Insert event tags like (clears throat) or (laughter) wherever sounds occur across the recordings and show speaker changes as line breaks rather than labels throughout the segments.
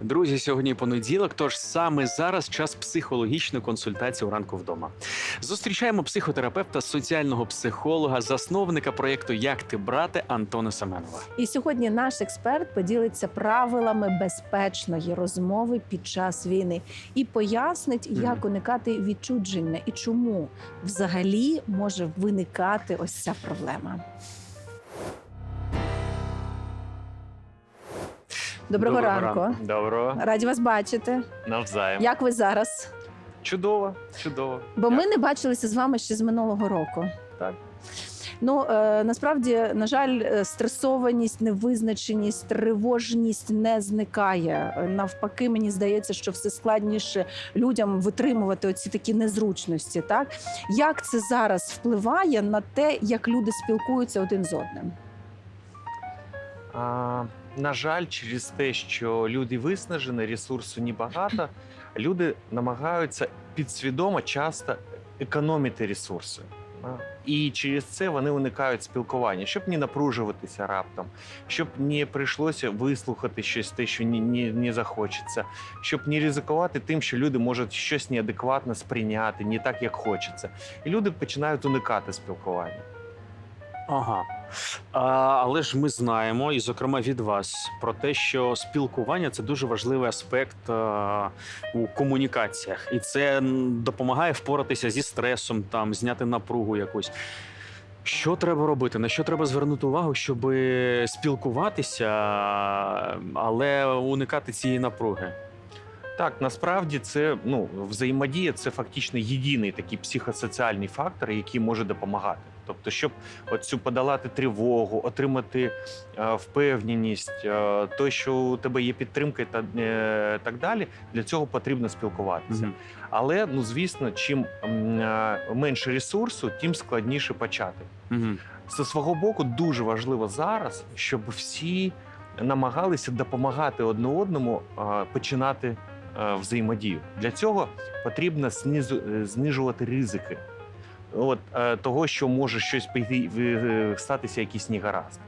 Друзі, сьогодні понеділок, тож саме зараз час психологічної консультації у ранку вдома. Зустрічаємо психотерапевта, соціального психолога, засновника проєкту Як ти брате Антона Семенова.
І сьогодні наш експерт поділиться правилами безпечної розмови під час війни і пояснить, як
Мгм.
уникати відчудження і чому взагалі може виникати ось ця проблема. Доброго, ранку.
Доброго.
Раді вас бачити.
Навзаєм.
Як ви зараз?
Чудово, чудово.
Бо ми не бачилися з вами ще з минулого року.
Так.
Ну е, насправді, на жаль, е, стресованість, невизначеність, тривожність не зникає. Е, Навпаки, мені здається, що все складніше людям витримувати оці такі незручності. Так як це зараз впливає на те, як люди спілкуються один з одним?
А, на жаль, через те, що люди виснажені, ресурсу небагато, люди намагаються підсвідомо часто економити ресурси. І через це вони уникають спілкування, щоб не напружуватися раптом, щоб не прийшлося вислухати щось те, що не, не, не захочеться, щоб не ризикувати тим, що люди можуть щось неадекватно сприйняти, не так, як хочеться. І люди починають уникати спілкування.
Ага. А, але ж ми знаємо, і зокрема від вас, про те, що спілкування це дуже важливий аспект а, у комунікаціях, і це допомагає впоратися зі стресом, там зняти напругу якусь. Що треба робити? На що треба звернути увагу, щоб спілкуватися, але уникати цієї напруги?
Так, насправді це ну взаємодія це фактично єдиний такий психосоціальний фактор, який може допомагати. Тобто, щоб оцю подолати тривогу, отримати е, впевненість, е, то, що у тебе є підтримка та е, так далі, для цього потрібно спілкуватися.
Мгм.
Але ну звісно, чим е, менше ресурсу, тим складніше почати.
Мгм.
Зі свого боку дуже важливо зараз, щоб всі намагалися допомагати одне одному а, починати взаємодію. Для цього потрібно е, знижувати ризики. От е, того, що може щось пойти е, статися, якийсь негаразд.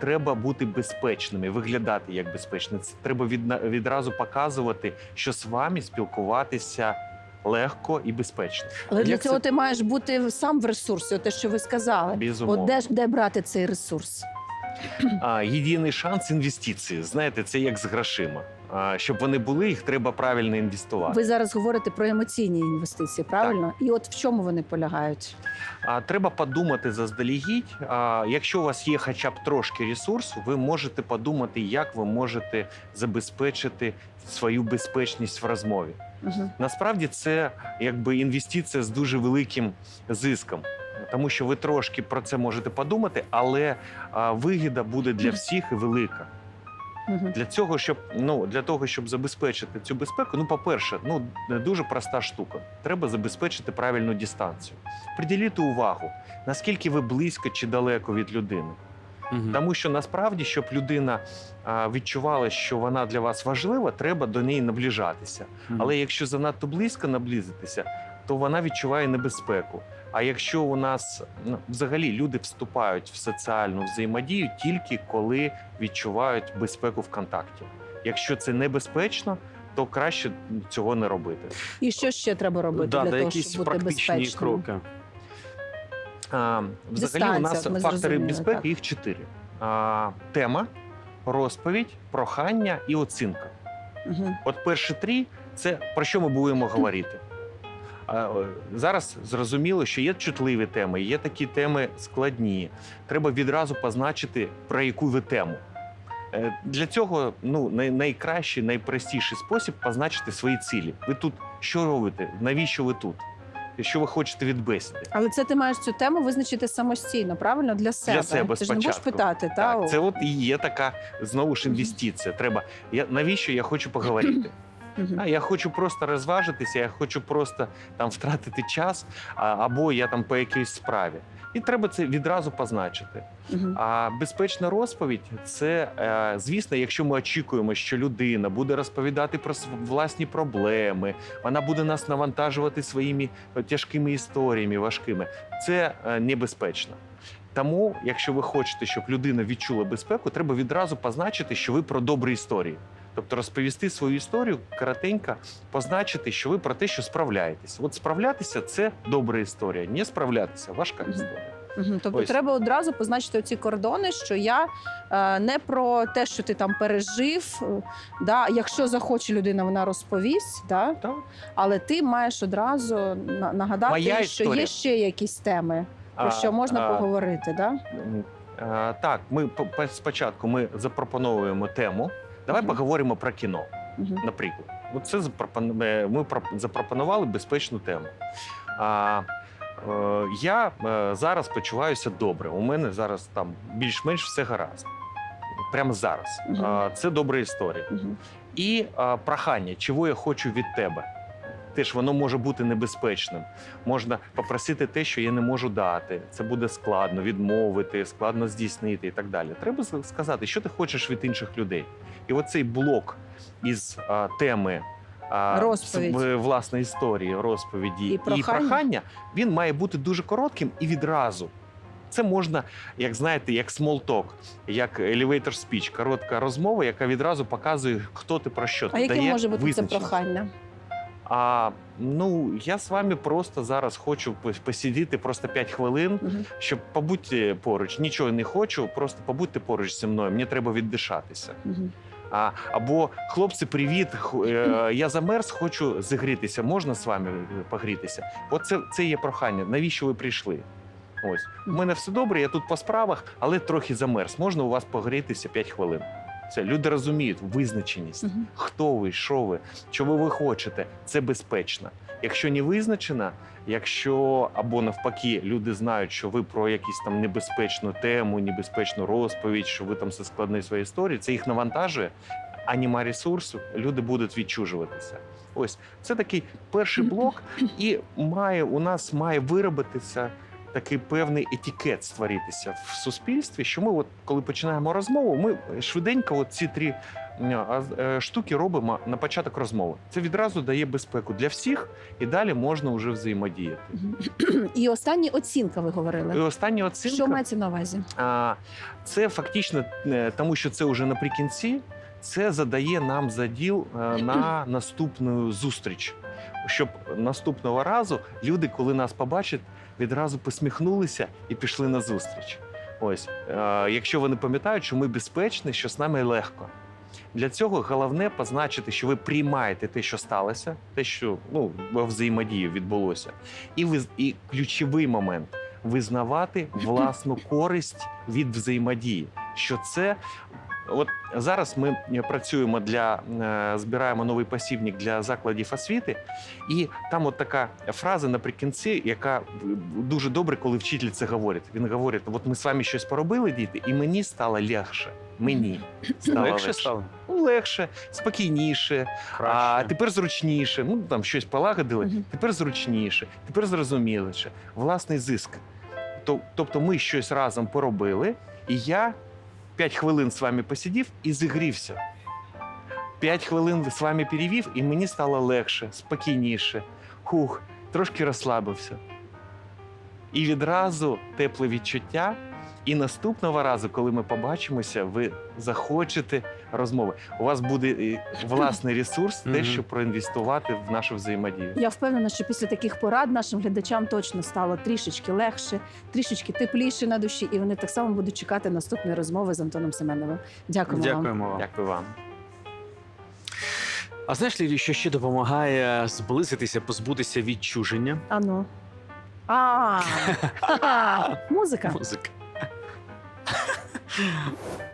Треба бути безпечними, виглядати як безпечними. Це треба відразу показувати, що з вами спілкуватися легко і безпечно.
Але для
Як
цього
це-
ти маєш бути сам в ресурсі, те, що ви сказали.
Безумовно.
От де ж де брати цей ресурс?
А, єдиний шанс інвестиції. Знаєте, це як з грошима. А, щоб вони були, їх треба правильно інвестувати.
Ви зараз говорите про емоційні інвестиції, правильно? І от в чому вони полягають?
А треба подумати заздалегідь. А, якщо у вас є хоча б трошки ресурсу, ви можете подумати, як ви можете забезпечити свою безпечність в розмові.
Угу.
Насправді це якби інвестиція з дуже великим зиском. Тому що ви трошки про це можете подумати, але а, вигіда буде для всіх і велика.
Угу.
Для цього, щоб ну для того, щоб забезпечити цю безпеку, ну по-перше, ну дуже проста штука. Треба забезпечити правильну дистанцію. Приділіть увагу, наскільки ви близько чи далеко від людини.
Мгм.
Тому що насправді, щоб людина а, відчувала, що вона для вас важлива, треба до неї наближатися.
Мгм.
Але якщо занадто близько наблизитися, то вона відчуває небезпеку. А якщо у нас ну, взагалі люди вступають в соціальну взаємодію тільки коли відчувають безпеку в контакті. Якщо це небезпечно, то краще цього не робити.
І що ще треба робити
да,
для того,
якісь
щоб бути
практичні
безпечним?
кроки.
А, взагалі, у нас фактори безпеки
так.
їх чотири: а, тема, розповідь, прохання і оцінка.
Угу.
От перші три це про що ми будемо говорити. Зараз зрозуміло, що є чутливі теми, є такі теми складні. Треба відразу позначити, про яку ви тему. Е, Для цього ну, найкращий, найпростіший спосіб позначити свої цілі. Ви тут що робите? Навіщо ви тут? Що ви хочете від бесіди?
Але це ти маєш цю тему визначити самостійно, правильно? Для себе.
себе
ти ж не будеш
спочатку.
питати, та?
Це от і є така знову ж інвестиція. Треба я навіщо я хочу поговорити? (clears throat) А я хочу просто розважитися, я хочу просто там втратити час, а, або я там по якійсь справі. І треба це відразу позначити.
Мгм.
А безпечна розповідь це, е, звісно, якщо ми очікуємо, що людина буде розповідати про власні проблеми, вона буде нас навантажувати своїми е, тяжкими історіями, важкими. Це е, небезпечно. Тому, якщо ви хочете, щоб людина відчула безпеку, треба відразу позначити, що ви про добрі історії. Тобто розповісти свою історію коротенько, позначити, що ви про те, що справляєтесь. От справлятися це добра історія. Не справлятися важка історія.
Тобто
Ось.
треба одразу позначити ці кордони, що я е, не про те, що ти там пережив. е, Да, якщо захоче людина, вона розповість, да,
Так.
але ти маєш одразу на- нагадати,
Моя
що
історія.
є ще якісь теми, про
А,
що можна
а,
поговорити. Да?
Е, Так, ми по- по- спочатку ми запропонуємо тему. Давай
угу.
поговоримо про кіно.
угу.
Наприклад, ну це запропон... ми про- запропонували безпечну тему. А, е, я е, зараз почуваюся добре. У мене зараз там більш-менш все гаразд. Прямо зараз.
Угу.
А, це добра історія.
Угу.
І а, прохання, чого я хочу від тебе. Теж воно може бути небезпечним. Можна попросити те, що я не можу дати. Це буде складно відмовити, складно здійснити і так далі. Треба сказати, що ти хочеш від інших людей. І оцей блок із а, теми а, в- власної історії, розповіді
І
і
прохання.
прохання, він має бути дуже коротким і відразу. Це можна, як знаєте, як small talk, як elevator speech, коротка розмова, яка відразу показує, хто ти про що.
А яке
дає
може бути це прохання?
А ну я з вами просто зараз хочу посидіти просто 5 хвилин,
Мгм.
щоб побудьте поруч. Нічого не хочу, просто побудьте поруч зі мною. Мені треба віддишатися.
Мгм.
А, або хлопці, привіт, е, я замерз, хочу зігрітися. Можна з вами е, погрітися? От це, це є прохання. Навіщо ви прийшли? Ось у мене все добре, я тут по справах, але трохи замерз. Можна у вас погрітися 5 хвилин. Це люди розуміють визначеність.
Мгм.
Хто ви, що ви, чого ви хочете, це безпечно. Якщо не визначено, якщо або навпаки люди знають, що ви про якусь там небезпечну тему, небезпечну розповідь, що ви там все складні свої історії, це їх навантажує, а нема ресурсу, люди будуть відчужуватися. Ось це такий перший блок, і має у нас має виробитися такий певний етикет створитися в суспільстві. Що ми, от коли починаємо розмову, ми швиденько от ці три е, штуки робимо на початок розмови. Це відразу дає безпеку для всіх, і далі можна вже взаємодіяти.
І остання оцінка, ви
І
говорили.
остання оцінка
Що мається на увазі?
це фактично, е, тому що це вже наприкінці, це задає нам заділ е, на (clears throat) наступну зустріч. Щоб наступного разу люди, коли нас побачать, відразу посміхнулися і пішли на зустріч. Ось, е, якщо вони пам'ятають, що ми безпечні, що з нами легко. Для цього головне позначити, що ви приймаєте те, що сталося, те, що ну, во взаємодії відбулося. І, ви, і ключовий момент визнавати власну користь від взаємодії. Що це от зараз ми працюємо для е, збираємо новий посібник для закладів освіти, і там от така фраза наприкінці, яка дуже добре, коли вчитель це говорить. Він говорить: от ми з вами щось поробили, діти, і мені стало легше. Мені стало
Легше стало?
Ну, легше, спокійніше, а тепер зручніше. Ну там щось полагодили,
Мгм.
тепер зручніше, тепер зрозуміліше. Власний зиск. Тобто ми щось разом поробили, і я 5 хвилин з вами посидів і зігрівся. 5 хвилин з вами перевів, і мені стало легше, спокійніше. Хух, трошки розслабився. І відразу тепле відчуття. І наступного разу, коли ми побачимося, ви захочете розмови. У вас буде е, власний ресурс, те, щоб проінвестувати в нашу взаємодію.
Я впевнена, що після таких порад нашим глядачам точно стало трішечки легше, трішечки тепліше на душі, і вони так само будуть чекати наступної розмови з Антоном Семеновим. Дякуємо.
Дякуємо вам.
Дякую вам.
А знаєш, Лілі, що ще допомагає зблизитися, позбутися відчуження?
Ану. А, ха-ха, (laughs) музика.
Музика. (laughs)